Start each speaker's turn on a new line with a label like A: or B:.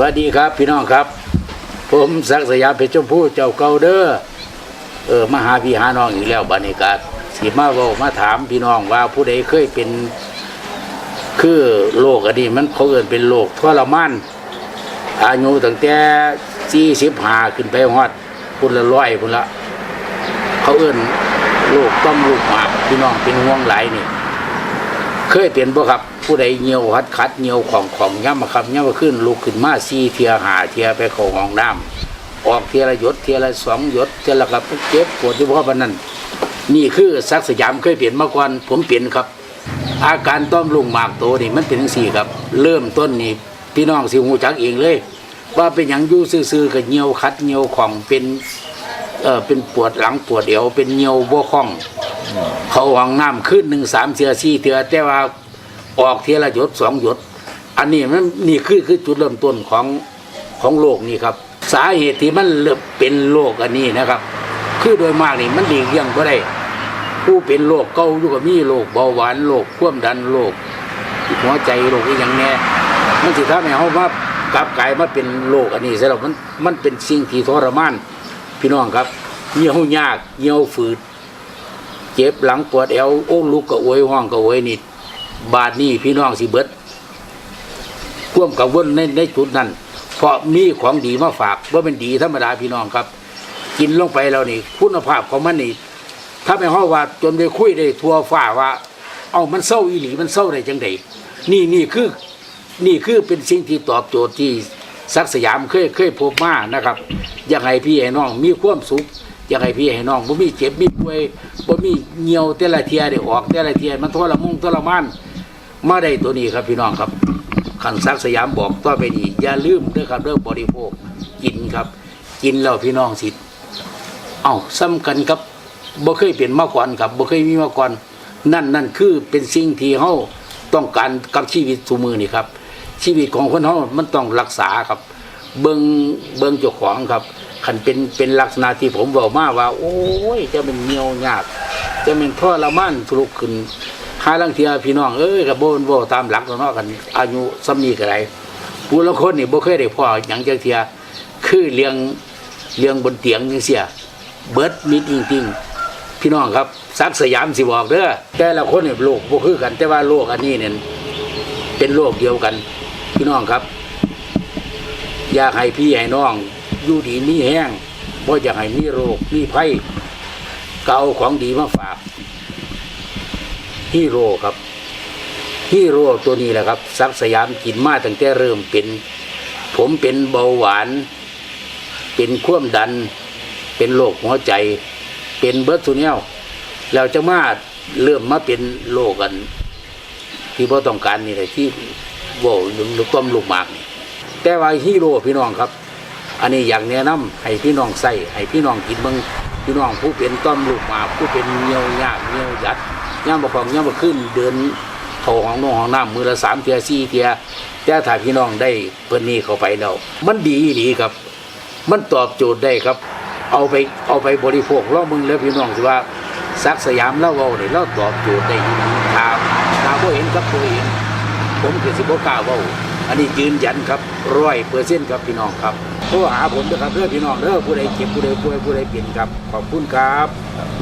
A: สวัสดีครับพี่น้องครับ ผมศักสยามเพชรชมพูเจ้าเก่าเด้อเออมาหาพี่หาน้องอีกแล้วบรรยากาศสิมาเว้ามาถามพี่น้องว่าผู้ใดเคยเป็น คือโรคอันนี้มันเขาเอิ้นเป็นโรคทรมานอายุตั้งแต่สี่สิบห้าขึ้นไปฮอดพุ่นละร้อยพุ่นละ เขาเอิ้นโรคต้อมลูกหมากพี่น้องเป็นห่วงหลายนี่ เคยเป็นบ่ครับ ผู้ใดเหี่ยวหัดขัดเหี่ยวของของย่ำมาครับย่ำมาขึ้นลุกขึ้นมาซีเทียหาเทียไปเข้าห้องน้ำออกเทียละหยดเทียละสองหยดเทียละกับเจ็บปวดที่พาะวันนั้นนี่คือซักสยามเคยเปลี่ยนมาก่อนผมเปลี่ยนครับ อาการต้อมลุงหมากโตนี่มันเป็นจังสี่ครับ เริ่มต้นนี่พี่น้องสิหูจักเองเลย ว่าเป็นอย่างยู่ซื่อๆกับเหี่ยวคัดเหี่ยวของเป็นเออเป็นปวดหลังปวดเอวเป็นเหี่ยวบ่คล่อง เขาห้องน้ำขึ้นหนึ่งสามเทือสี่เทือแต่ว่าออกเทียละหยดสองหยด อันนี้มันนี่คือคือจุดเริ่มต้นของของโรคนี่ครับ สาเหตุที่มันเป็นโรคอันนี้นะครับ คือโดยมากนี่มันหลีกเลี่ยงก็ได้ ผู้เป็นโรคเกาอยู่กับมีโรคเบาหวานโรคความดันโรคหัวใจโรคอีกอย่างแน่มันสิทำให้เขามากลับกลายมาเป็นโรคอันนี้ซะแล้วมันมันเป็นสิ่งที่ทรมานพี่น้องครับเหี่ยวยากเหี่ยวฝืด เจ็บหลังปวดเอวโอ้ลูกก็โวยห้องก็โวยนี่บาดนี่พี่น้องสิเบิดควมกับวนในในจุดนั้น เพราะมีของดีมาฝากว่าเป็นดีธรรมดาพี่น้องครับ กินลงไปแล้วนี่ คุณภาพของมันนี่ถ้าไม่ห้อว่าจนได้คุยได้ทัวฟ้าว่า เอามันเศร้าอีหลีมันเศร้าได้จังไดนี่นี่คือ นี่คือเป็นสิ่งที่ตอบโจทย์ที่สักสยามเคยเคยพบมานะครับยากให้พี่ให้น้องมีความสุข อยากให้พี่ให้น้องบ่มีเจ็บมีป่วยบ่มีเหี่ยวแต่ละเทียได้ออกแต่ละเทียมันทรมงทรมานมาได้ตัวนี้ครับพี่น้องครับขันสักสยามบอกต่อไปนี้อย่าลืมเด้อครับเรื่องบริโภคกินครับ กินแล้วพี่น้องสิเอ้าซ้ำกันครับบ่เคยเป็นมาก่อนครับบ่เคยมีมาก่อนนั่นนั่นคือเป็นสิ่งที่เฮาต้องการกับชีวิตสุมือนี่ครับ ชีวิตของคนเฮามันต้องรักษาครับ เบิงเบิงเจ้าของครับ คันเป็นเป็นลักษณะที่ผมบอกมาว่า โอ้ยจะเป็นเหนียวยาก จะเป็นทรมานทุลุกขึ้นหาลังเทียพี่น้องเอ้ยกับโบนโบตามหลักตัวเนาะกัน อายุซ้ำนี้ก็ได้ผู้ละคนนี่บ่เคยได้พ่อหยังจักเทียคือเลี้ยงเลี้ยงบนเตียงจังเสียเบิร์ดมิดจริงๆพี่น้องครับซักสยามสิบอกเด้อแต่ละคนเนี่ยโรคบ่คือกัน แต่ว่าโรคอันนี้เนี่ยเป็นโรคเดียวกัน พี่น้องครับ อยากให้พี่ให้น้อง อยู่ดีมีแห้งบ่อยากให้มีโรคมีภัยเกาของดีมาฝากฮีโร่ครับฮีโร่ตัวนี้แหละครับซักสยามกินมาตั้งแต่เริ่มเป็น ผมเป็นเบาหวาน เป็นความดัน เป็นโรคหัวใจ เป็นเบิร์ตซูเนียลเราจะมาเริ่มมาเป็นโรคกัน ที่พ่ต้องการนี่แหละที่โว้หรือต้มลูกหมากนี่แต่ว่าฮีโร่พี่น้องครับ อันนี้อย่างแนะนำให้พี่น้องใส่ให้พี่น้องกินเบิ่งพี่น้องผู้เป็นต้มลูกมาผู้เป็นเงียวยากเงียวยัดย่ามบกของย่ามบกขึ้นเดินเข้าห้องน้องห้องน้ำมือละสามเทียสี่เทียแต่ถ้าพี่น้องได้เพิ่นนี้เข้าไปแล้วมันดีดีครับ มันตอบโจทย์ได้ครับ เอาไปเอาไปบริโภคลองมึงแล้วพี่น้องสิว่าซักสยามเล่าเว้าเนี่ยเราตอบโจทย์ได้ดีถามถามว่าเห็นกับตัวเองผมคือสิบกล้าเว้าอันนี้ยืนยันครับร้อยเปอร์เซ็นต์ครับพี่น้องครับ โทรหาผมด้วยครับเพื่อพี่น้องเด้อผู้ใดเจ็บผู้ใดป่วยผู้ใดเป็นครับขอบคุณครับ